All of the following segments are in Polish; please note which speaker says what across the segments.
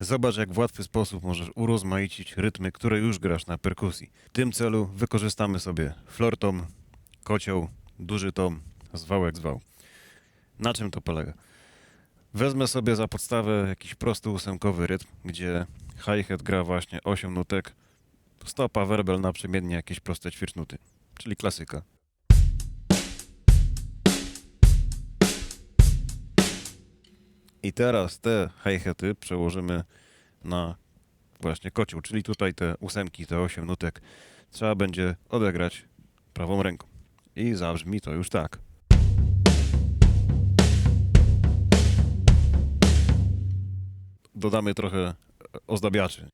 Speaker 1: Zobacz, jak w łatwy sposób możesz urozmaicić rytmy, które już grasz na perkusji. W tym celu wykorzystamy sobie flortom, kocioł, duży tom, zwał jak zwał. Na czym to polega? Wezmę sobie za podstawę jakiś prosty ósemkowy rytm, gdzie hi-hat gra właśnie 8 nutek, stopa, werbel naprzemiennie jakieś proste ćwierćnuty, czyli klasyka. I teraz te hi-haty przełożymy na właśnie kocioł, czyli tutaj te ósemki, te 8 nutek trzeba będzie odegrać prawą ręką. I zabrzmi to już tak. Dodamy trochę ozdabiaczy.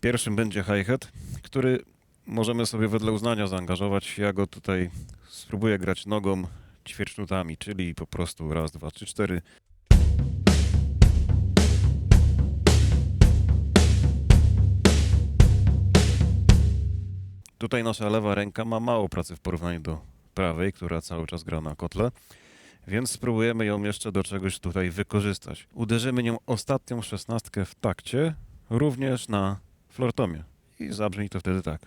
Speaker 1: Pierwszym będzie hi-hat, który możemy sobie wedle uznania zaangażować. Ja go tutaj spróbuję grać nogą ćwierćnutami, czyli po prostu raz, dwa, trzy, cztery. Tutaj nasza lewa ręka ma mało pracy w porównaniu do prawej, która cały czas gra na kotle, więc spróbujemy ją jeszcze do czegoś tutaj wykorzystać. Uderzymy nią ostatnią szesnastkę w takcie, również na flortomie. I zabrzmi to wtedy tak.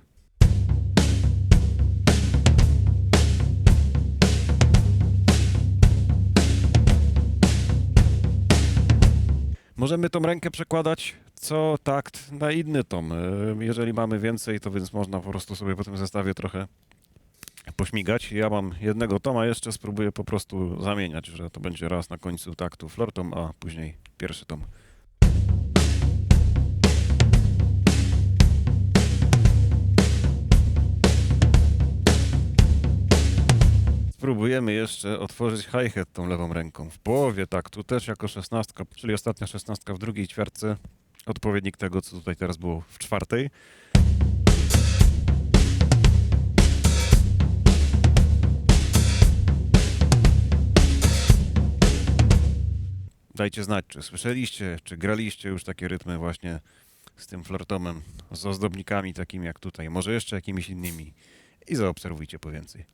Speaker 1: Możemy tą rękę przekładać co takt na inny tom. E, Jeżeli mamy więcej, to więc można po prostu sobie po tym zestawie trochę pośmigać. Ja mam jednego toma, jeszcze spróbuję po prostu zamieniać, że to będzie raz na końcu taktu flortom, a później pierwszy tom. Spróbujemy jeszcze otworzyć hi-hat tą lewą ręką. W połowie taktu też jako szesnastka, czyli ostatnia szesnastka w drugiej ćwiartce. Odpowiednik tego, co tutaj teraz było w czwartej. Dajcie znać, czy słyszeliście, czy graliście już takie rytmy właśnie z tym flortomem, z ozdobnikami takimi jak tutaj, może jeszcze jakimiś innymi i zaobserwujcie po więcej.